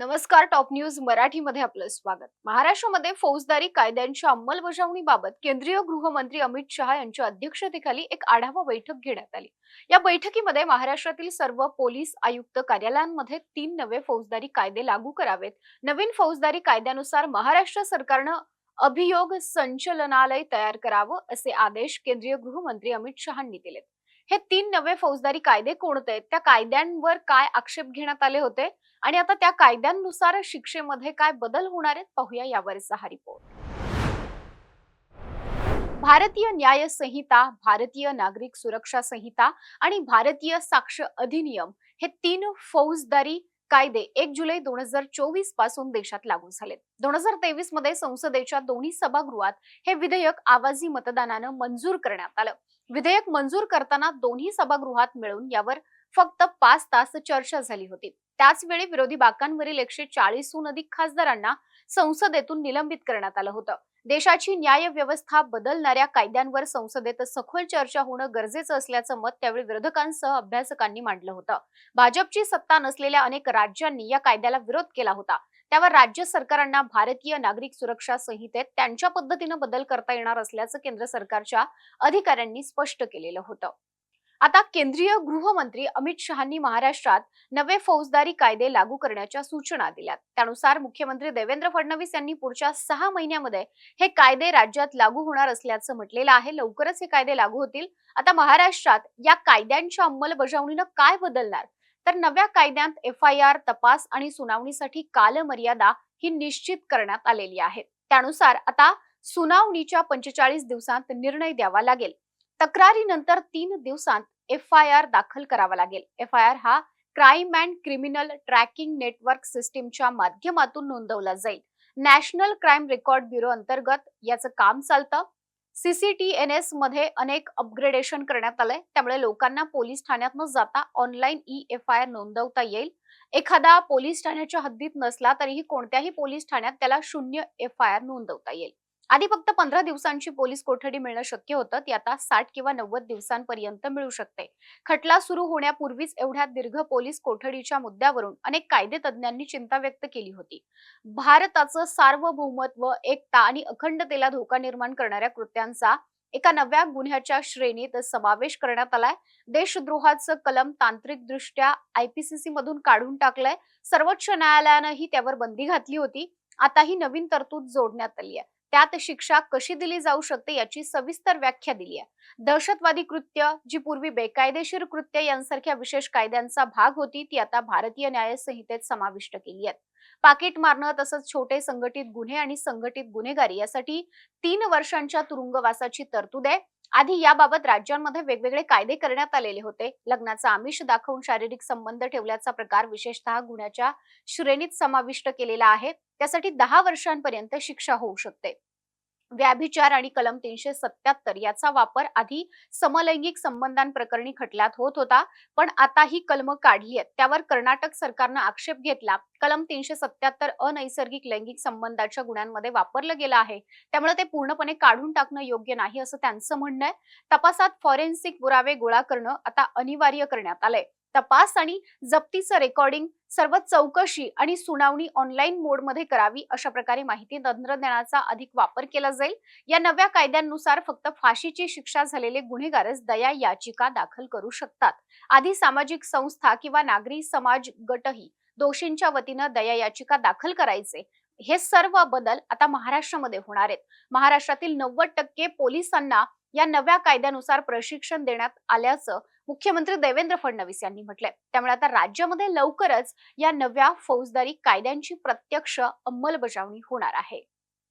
नमस्कार top news मराठीमध्ये आपलं स्वागत. महाराष्ट्रामध्ये फौजदारी कायद्यांच्या अंमलबजावणीबाबत केंद्रीय गृहमंत्री अमित शहा यांच्या अध्यक्षतेखाली एक आढावा बैठक घेण्यात आली. या बैठकीमध्ये महाराष्ट्रातील सर्व पोलीस आयुक्त कार्यालयांमध्ये तीन नवे फौजदारी कायदे लागू करावेत. नवीन फौजदारी कायद्यानुसार महाराष्ट्र सरकारनं अभियोग संचलनालय तयार करावं असे आदेश केंद्रीय गृहमंत्री अमित शहांनी दिलेत. हे तीन नवे फौजदारी कायदे कोणते आहेत? त्या कायद्यांवर काय आक्षेप घेण्यात आले होते? आणि आता त्या कायद्यांनुसार शिक्षेमध्ये काय बदल होणार आहेत? पाहूया यावरचा हा रिपोर्ट भारतीय न्याय संहिता भारतीय नागरिक सुरक्षा संहिता आणि भारतीय साक्ष अधिनियम हे तीन फौजदारी कायदे एक जुलै दोन हजार चोवीसपासून देशात लागू झाले दोन हजार तेवीसमध्ये संसदेच्या दोन्ही सभागृहात हे विधेयक आवाजी मतदानानं मंजूर करण्यात आलं. विधेयक मंजूर करताना दोन्ही सभागृहात मिळून यावर फक्त पाच तास चर्चा झाली होती. त्याच वेळी विरोधी बाकांवरील एकशे चाळीसहून अधिक खासदारांना संसदेतून निलंबित करण्यात आलं होतं. देशाची न्याय व्यवस्था बदलणाऱ्या कायद्यांवर संसदेत सखोल चर्चा होणं गरजेचं असल्याचं मत त्यावेळी विरोधकांसह अभ्यासकांनी मांडलं होतं. भाजपची सत्ता नसलेल्या अनेक राज्यांनी या कायद्याला विरोध केला होता. त्यावर राज्य सरकारांना भारतीय नागरिक सुरक्षा संहितेत त्यांच्या पद्धतीनं बदल करता येणार असल्याचं केंद्र सरकारच्या अधिकाऱ्यांनी स्पष्ट केलेलं होतं. आता केंद्रीय गृहमंत्री अमित शहांनी महाराष्ट्रात नवे फौजदारी कायदे लागू करण्याच्या सूचना दिल्यात. त्यानुसार मुख्यमंत्री देवेंद्र फडणवीस यांनी पुढच्या सहा महिन्यामध्ये हे कायदे राज्यात लागू होणार असल्याचं म्हटलेलं आहे. लवकरच हे कायदे लागू होतील. आता महाराष्ट्रात या कायद्यांच्या अंमलबजावणीनं काय बदलणार? तर नव्या कायद्यात एफ आय आर तपास आणि सुनावणीसाठी कालमर्यादा ही निश्चित करण्यात आलेली आहे. त्यानुसार आता सुनावणीच्या पंचेचाळीस दिवसांत निर्णय द्यावा लागेल. तक्रारीनंतर तीन दिवसांत एफ आय आर दाखल करावा लागेल. एफ आय आर हा crime and criminal tracking network सिस्टीमच्या माध्यमातून नोंदवला जाईल. नॅशनल क्राईम रेकॉर्ड ब्युरो अंतर्गत याचं काम चालतं. सीसीटीएनएसमध्ये अनेक अपग्रेडेशन करण्यात आलंय. त्यामुळे लोकांना पोलीस ठाण्यात न जाता online e F I R नोंदवता येईल. एखादा पोलीस ठाण्याच्या हद्दीत नसला तरीही कोणत्याही पोलीस ठाण्यात त्याला शून्य एफ आय आर नोंदवता येईल. आधी फक्त पंधरा दिवसांची पोलीस कोठडी मिळणं शक्य होतं ती आता साठ किंवा नव्वद दिवसांपर्यंत मिळू शकते. खटला सुरू होण्यापूर्वीच एवढ्या दीर्घ पोलीस कोठडीच्या मुद्द्यावरून अनेक कायदे तज्ज्ञांनी चिंता व्यक्त केली होती. भारताचं सार्वभौमत्व एकता आणि अखंडतेला धोका निर्माण करणाऱ्या कृत्यांचा एका नव्या गुन्ह्याच्या श्रेणीत समावेश करण्यात आलाय. देशद्रोहाचं कलम तांत्रिकदृष्ट्या आयपीसीसी मधून काढून टाकलंय. सर्वोच्च न्यायालयानंही त्यावर बंदी घातली होती. आता ही नवीन तरतूद जोडण्यात आली आहे. त्यात शिक्षा कशी दिली जाऊ शकते याची सविस्तर व्याख्या दिली आहे. दहशतवादी कृत्य जी पूर्वी बेकायदेशीर कृत्य यांसारख्या विशेष कायद्यांचा भाग होती ती आता भारतीय न्याय संहितेत समाविष्ट केली आहेत पाकिट मारणं तसंच छोटे संघटित गुन्हे आणि संघटित गुन्हेगारी यासाठी तीन वर्षांच्या तुरुंगवासाची तरतूद आहे. आधी याबाबत राज्यांमध्ये वेगवेगळे कायदे करण्यात आलेले होते. लग्नाचा आमिष दाखवून शारीरिक संबंध ठेवल्याचा प्रकार विशेषतः गुन्ह्याच्या श्रेणीत समाविष्ट केलेला आहे. त्यासाठी दहा वर्षांपर्यंत शिक्षा होऊ शकते. व्याभिचार आणि कलम तीनशे सत्याहत्तर याचा वापर आधी समलैंगिक संबंधांप्रकरणी खटल्यात होत होता पण आता ही कलम काढली आहेत त्यावर कर्नाटक सरकारनं आक्षेप घेतला कलम तीनशे सत्याहत्तर अनैसर्गिक लैंगिक संबंधाच्या गुन्ह्यांमध्ये वापरलं गेलं आहे. त्यामुळे ते पूर्णपणे काढून टाकणं योग्य नाही असं त्यांचं म्हणणं आहे. तपासात फॉरेन्सिक पुरावे गोळा करणं आता अनिवार्य करण्यात आलंय. तपास आणि जप्तीचं रेकॉर्डिंग सर्व चौकशी आणि सुनावणी ऑनलाईन मोडमध्ये करावी अशा प्रकारे माहिती तंत्रज्ञानाचा अधिक वापर केला जाईल. या नव्या कायद्यांनुसार फक्त फाशीची शिक्षा झालेले गुन्हेगारच दया याचिका दाखल करू शकतात. आधी सामाजिक संस्था किंवा नागरी समाज गटही दोषींच्या वतीनं दया याचिका दाखल करायचे. हे सर्व बदल आता महाराष्ट्रामध्ये होणार आहेत. महाराष्ट्रातील नव्वद टक्के पोलिसांना या नव्या कायद्यानुसार प्रशिक्षण देण्यात आल्याचं मुख्यमंत्री देवेंद्र फडणवीस यांनी म्हटलंय. त्यामुळे आता राज्यामध्ये लवकरच या नव्या फौजदारी कायद्यांची प्रत्यक्ष अंमलबजावणी होणार आहे.